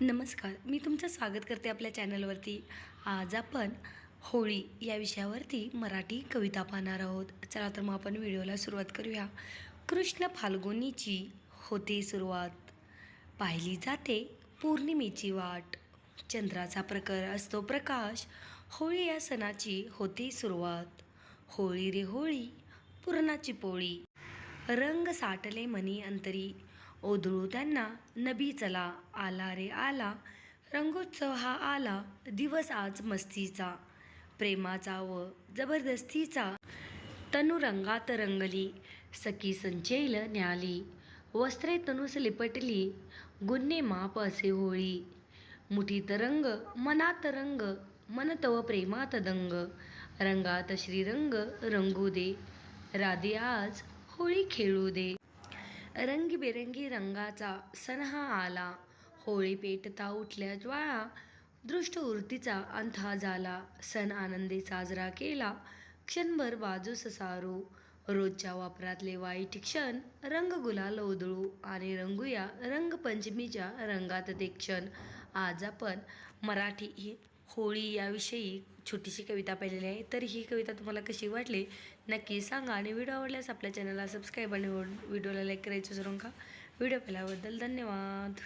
नमस्कार मी तुमचं स्वागत करते आपल्या चॅनलवरती. आज आपण होळी या विषयावरती मराठी कविता पाहणार आहोत. चला तर मग आपण व्हिडिओला सुरुवात करूया. कृष्ण फाल्गुनीची होते सुरुवात. पाहिली जाते पौर्णिमेची वाट. चंद्राचा प्रकर असतो प्रकाश. होळी या सणाची होते सुरुवात. होळी रे होळी पुरणाची पोळी. रंग साठले मनी अंतरी. ओधळू त्यांना. नबी चला आला रे आला. रंगोत्सव हा आला दिवस आज मस्तीचा. प्रेमाचा व जबरदस्तीचा. तनु रंगात रंगली सखी संचेल न्याली. वस्त्रे तनुस लिपटली गुन्हे माप असे होळी. मुठीत रंग मनात रंग मन तव प्रेमात दंग. रंगात श्रीरंग रंगू दे. राधे आज होळी खेळू दे. रंगीबेरंगी रंगाचा सण हा आला. होळी पेटता उठल्या ज्वाळा दृष्ट उर्तीचा झाला. सण आनंदी साजरा केला. क्षणभर बाजूस सारू रोजच्या वापरातले वाईट क्षण रंग गुलाल उधळू आणि रंगूया रंगपंचमीच्या रंगात ते क्षण. आज आपण मराठी ही होळी याविषयी छोटीशी कविता पाहिलेली आहे. तर ही कविता तुम्हाला कशी वाटली नक्की सांगा आणि व्हिडिओ आवडल्यास आपल्या चॅनलला सबस्क्राईब आणि व्हिडिओला लाईक करायचं विसरू का. व्हिडिओ पाहिल्याबद्दल धन्यवाद.